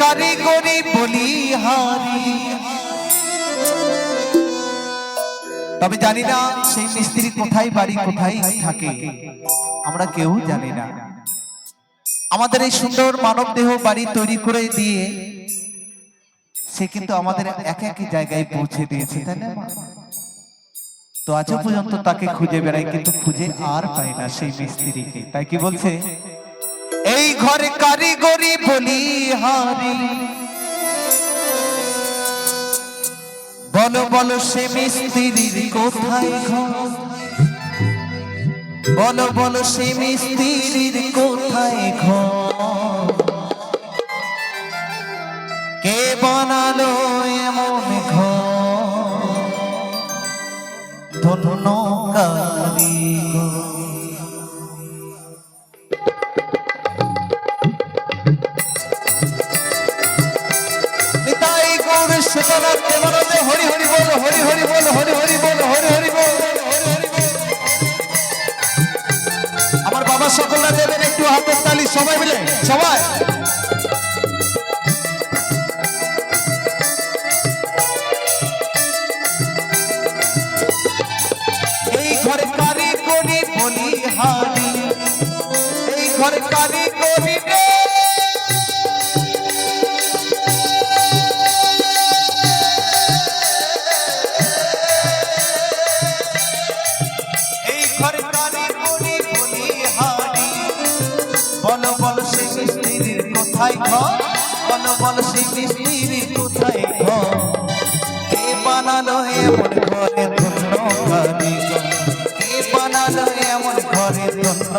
কারিগরি বলিহারি তবে জানি না সেই মিস্ত্রি কোথায় বাড়ি, কোথায় থাকে। আমরা কেউ জানি না। আমাদের এই সুন্দর মানব দেহ বাড়ি তৈরি করে দিয়ে সে কিন্তু আমাদের এক এক জায়গায় পৌঁছে দিয়েছে, তাই না? তো আজও পর্যন্ত তাকে খুঁজে বেড়াই, কিন্তু খুঁজে আর পাই না সেই মিস্ত্রিকে। তাই কি বলছে? এই ঘরে কারিগরি বলি হারি। বলো বলো সে মিস্ত্রির কোথায় ঘর? বলো বলো সে মিস্ত্রির কোথায় ঘর? কে বানালো এমন ঘর? ধন্য কারিগর। দেবানন্দে হরি হরি বল হরি হরি হরি আমার বাবা সকলরা দেবেন একটু হাতের তালি, সবাই মিলে? সবাই? এই ঘরে কারিগরি বলি হারি কোথায় ঘর? বলো সেই মিস্ত্রি কোথায় ঘর? কে বানালো এমন ঘরে ধন্য কে বানালো এমন ঘরে ধন্য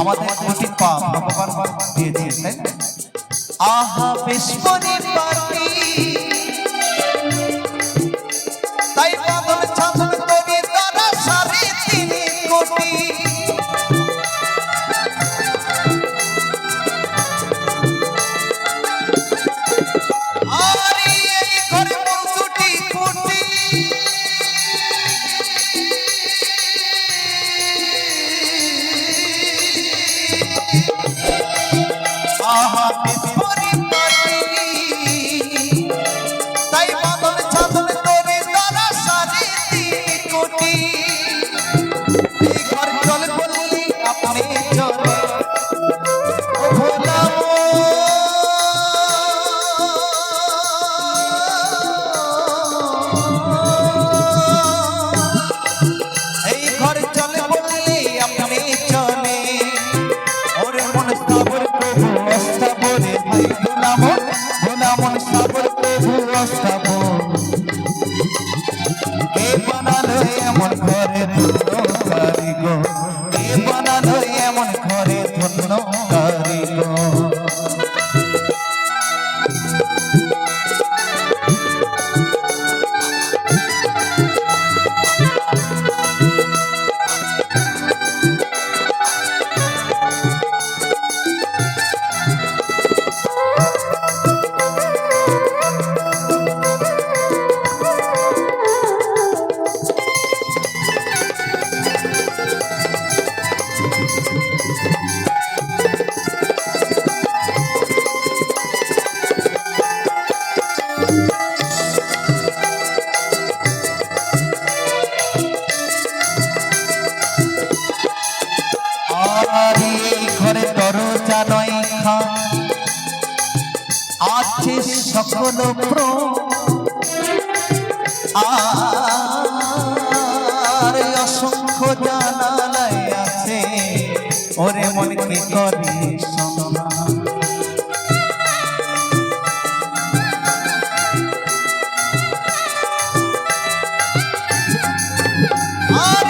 আমাদের দুটি পা ভগবান দিয়েছে তাই না? আহা বেশ পরিবারটি খান আছে সকল প্র আর অসংখ্য জানালায় আছে। ওরে মন কি আরে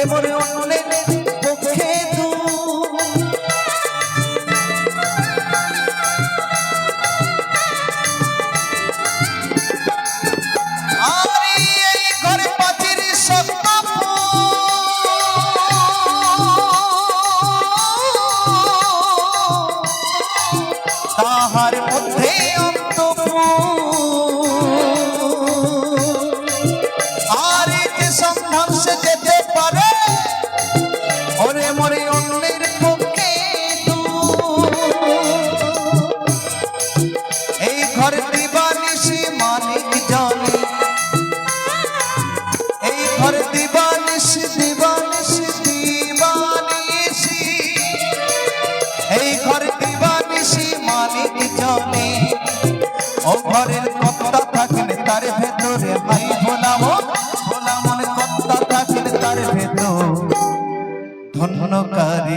আরে মনে অন্যের পক্ষে তাহার মধ্যে অন্তপুর।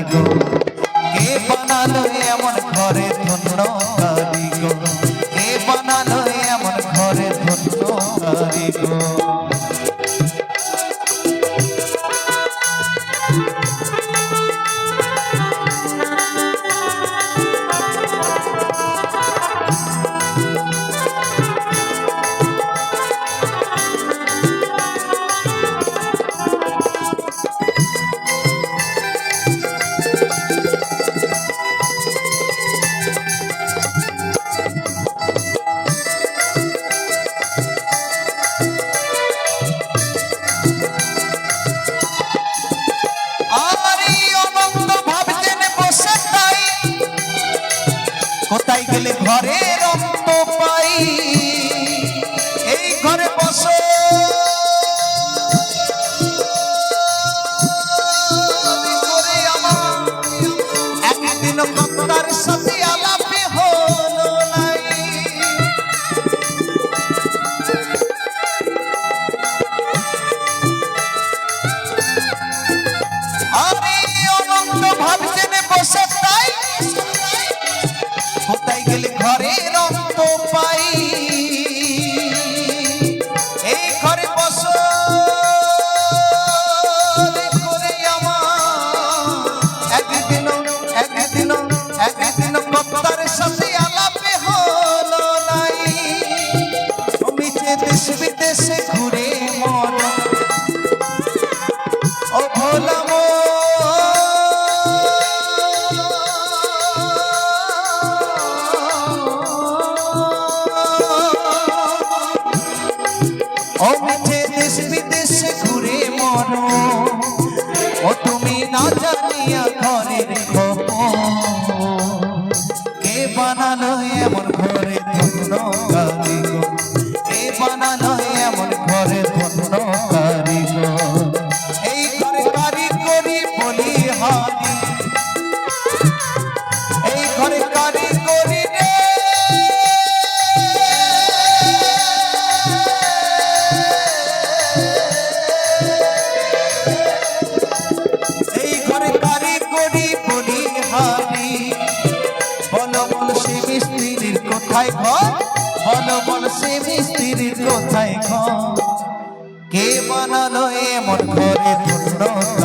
go. কোথায় গেলে ঘরে রক্ত পাই? এই ঘরে বসে। ও দেশ বিদেশ ঘুরে মন ও কোথায় কে বানালো এমন ঘরে তোমরা